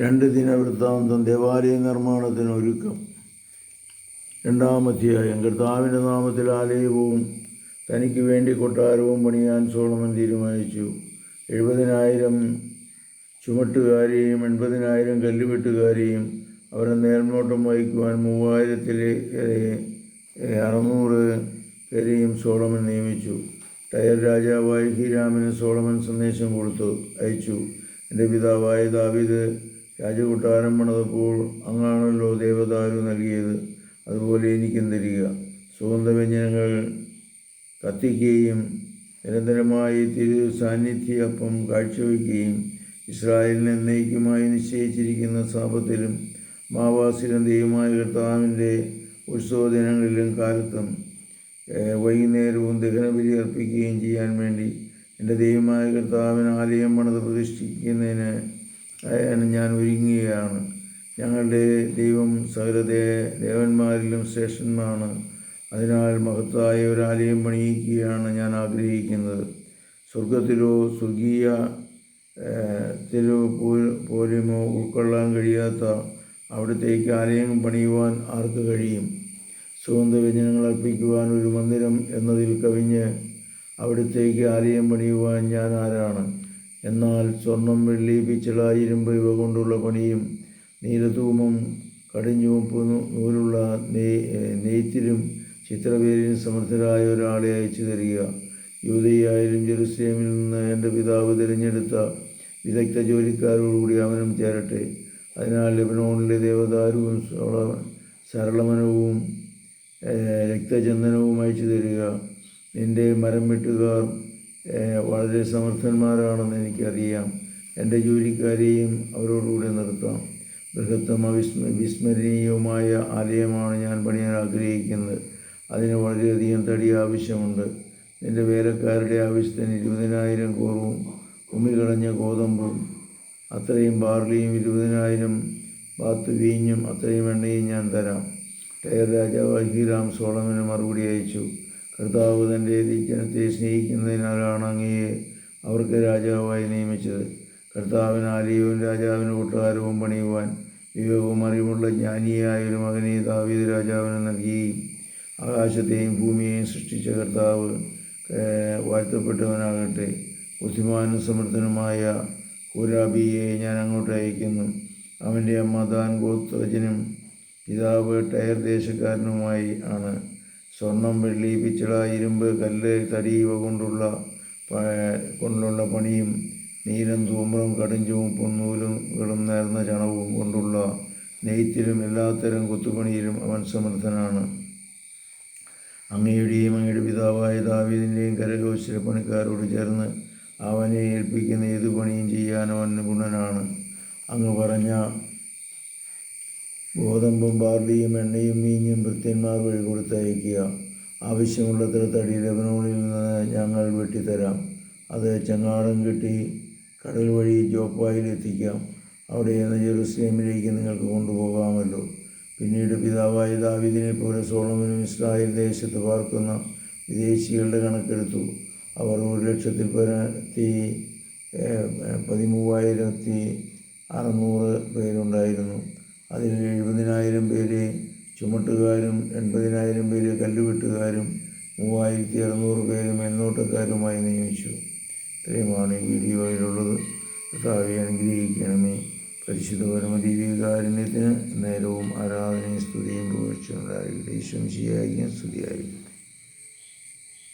രണ്ട് ദിന വൃത്താന്തം ദേവാലയ നിർമ്മാണത്തിന് ഒരുക്കം. രണ്ടാമധ്യായം കർത്താവിന്റെ നാമത്തിൽ ആലയവും തനിക്ക് വേണ്ടി കൊട്ടാരവും പണിയാൻ സോളമൻ തീരുമാനിച്ചു. എഴുപതിനായിരം ചുമട്ടുകാരെയും എൺപതിനായിരം കല്ലുവെട്ടുകാരെയും അവരെ മേൽനോട്ടം വഹിക്കുവാൻ മൂവായിരത്തിലെ അറുന്നൂറ് പേരെയും സോളമൻ നിയമിച്ചു. ടയർ രാജാവായ ഹിരാമിന് സോളമൻ സന്ദേശം കൊടുത്തു അയച്ചു. എന്റെ പിതാവായ ദാവീദ് രാജകൊട്ടാരം പണിതപ്പോൾ അങ്ങാണല്ലോ ദേവദാരു നൽകിയത്. അതുപോലെ എനിക്കും തരിക സുഗന്ധവ്യഞ്ജനങ്ങൾ കത്തിക്കുകയും നിരന്തരമായി തിരു സാന്നിധ്യപ്പം കാഴ്ചവെക്കുകയും ഇസ്രായേലിനെ എന്നേക്കുമായി നിശ്ചയിച്ചിരിക്കുന്ന സാപത്തിലും മാവാസിലും ദൈവമായ കർത്താവിന്റെ ഉത്സവ ദിനങ്ങളിലും കാലത്തും വൈകുന്നേരവും ദഹനബലി അർപ്പിക്കുകയും ചെയ്യാൻ വേണ്ടി എന്റെ ദൈവമായ കർത്താവിന് ആലയം പണിത് പ്രതിഷ്ഠിക്കുന്നതിന് ഞാൻ ഒരുങ്ങുകയാണ്. ഞങ്ങളുടെ ദൈവം സകലതേ ദേവന്മാരിലും ശ്രേഷ്ഠന്മാണ്. അതിനാൽ മഹത്തായ ഒരു ആലയം പണിയിക്കുകയാണ് ഞാൻ ആഗ്രഹിക്കുന്നത്. സ്വർഗത്തിലോ സ്വർഗീയ തിരു പോലുമോ ഉൾക്കൊള്ളാൻ കഴിയാത്ത അവിടത്തേക്ക് ആലയം പണിയുവാൻ ആർക്ക് കഴിയും? സുഗന്ധവ്യഞ്ജനങ്ങൾ അർപ്പിക്കുവാൻ ഒരു മന്ദിരം എന്നതിൽ കവിഞ്ഞ് അവിടത്തേക്ക് ആലയം പണിയുവാൻ ഞാൻ ആരാണ്? എന്നാൽ സ്വർണം വെള്ളി പിച്ചള ഇരുമ്പ് ഇവ കൊണ്ടുള്ള പണിയും നീലധൂമം കടിഞ്ഞുവപ്പ് നൂലുള്ള നെയ് നെയ്ത്തിലും ചിത്രവേലിനും സമർത്ഥരായ ഒരാളെ അയച്ചു തരിക. യൂതയായാലും ജെറുസലേമിൽ നിന്ന് എന്റെ പിതാവ് തിരഞ്ഞെടുത്ത വിദഗ്ധ ജോലിക്കാരോടുകൂടി അവനും ചേരട്ടെ. അതിനാൽ ലെബനോണിലെ ദേവദാരുവും സരളമനവും രക്തചന്ദനവും അയച്ചു തരിക. നിന്റെ മരം വെട്ടുകാർ വളരെ സമർത്ഥന്മാരാണെന്ന് എനിക്കറിയാം. എന്റെ ജോലിക്കാരെയും അവരോടുകൂടെ നിർത്താം. ബൃഹത്തമ വിസ്മ വിസ്മരണീയവുമായ ആലയമാണ് ഞാൻ പണിയാൻ ആഗ്രഹിക്കുന്നത്. അതിന് വളരെയധികം തടി ആവശ്യമുണ്ട്. നിന്റെ വേലക്കാരുടെ ആവശ്യത്തിന് ഇരുപതിനായിരം കോറും ഉമികളഞ്ഞ ഗോതമ്പും അത്രയും ബാർലിയും ഇരുപതിനായിരം ബാത്ത് വീഞ്ഞും അത്രയും എണ്ണയും ഞാൻ തരാം. ടയർ രാജാവ് ഹീറാം സോളമന് മറുപടി അയച്ചു. കർത്താവ് തന്റെ ജനത്തെ സ്നേഹിക്കുന്നതിനാലാണ് അങ്ങയെ അവർക്ക് രാജാവായി നിയമിച്ചത്? കർത്താവിന് ആലയവും രാജാവിന് കൊട്ടാരവും പണിയുവാൻ വിവേകവും അറിവുള്ള ജ്ഞാനിയായ ഒരു മകനെ ദാവീദ് രാജാവിന് നൽകി. ആകാശത്തെയും ഭൂമിയെയും സൃഷ്ടിച്ച കർത്താവ് വാഴ്ത്തപ്പെട്ടവനാകട്ടെ. ബുദ്ധിമാനും സമർത്ഥനുമായ ഹുരാബിയെ ഞാൻ അങ്ങോട്ട് അയക്കുന്നു. അവന്റെ അമ്മ ദാൻ ഗോത്രജനും പിതാവ് ടയർ ദേശക്കാരനുമായി ആണ്. സ്വർണം വെള്ളി പിച്ചള ഇരുമ്പ് കല്ല് തടി ഇവ കൊണ്ടുള്ള കൊണ്ടുള്ള പണിയും നീലം തൂമ്പറും കടുഞ്ചുവപ്പും നൂലുകളും നേർന്ന ചണവും കൊണ്ടുള്ള നെയ്ത്തിലും എല്ലാത്തരം കൊത്തുപണിയിലും അവൻ സമർത്ഥനാണ്. അങ്ങയുടെയും അങ്ങയുടെ പിതാവായ ദാവീദിന്റെയും കരകൗശല പണിക്കാരോട് ചേർന്ന് അവനെ ഏൽപ്പിക്കുന്ന ഏതു പണിയും ചെയ്യാൻ അവൻ നിപുണനാണ്. അങ്ങ് പറഞ്ഞ ഗോതമ്പും ബാർലിയും എണ്ണയും മീഞ്ഞും ഭൃത്യന്മാർ വഴി കൊടുത്തയക്കുക. ആവശ്യമുള്ളത്ര തടി ലബനോണിൽ നിന്ന് ഞങ്ങൾ വെട്ടിത്തരാം. അത് ചങ്ങാടം കെട്ടി കടൽ വഴി ജോപ്പായിൽ എത്തിക്കാം. അവിടെ നിന്ന് ജെറുസലേമിലേക്ക് നിങ്ങൾക്ക് കൊണ്ടുപോകാമല്ലോ. പിന്നീട് പിതാവായ ദാവിദിനെ പോലെ സോളമനും ഇസ്രായേൽ ദേശത്ത് പാർക്കുന്ന വിദേശികളുടെ കണക്കെടുത്തു. അവർ ഒരു ലക്ഷത്തിൽ പരത്തി പതിമൂവായിരത്തി അറുന്നൂറ് പേരുണ്ടായിരുന്നു. അതിൽ എഴുപതിനായിരം പേര് ചുമട്ടുകാരും എൺപതിനായിരം പേര് കല്ലുവെട്ടുകാരും മൂവായിരത്തി അറുന്നൂറ് പേര് മേൽനോട്ടക്കാരുമായി നിയമിച്ചു. ഇത്രയുമാണ് ഈ വീഡിയോയിലുള്ളത്. കർത്താവെ അനുഗ്രഹിക്കണമേ. പരിശുദ്ധ പരമദീപികാരുണ്യത്തിന് നേരവും ആരാധനയും സ്തുതിയും പുകഴ്ചയുണ്ടായിരിക്കട്ടെ ദേശം ചെയ്യാൻ സ്തുതിയായിരിക്കും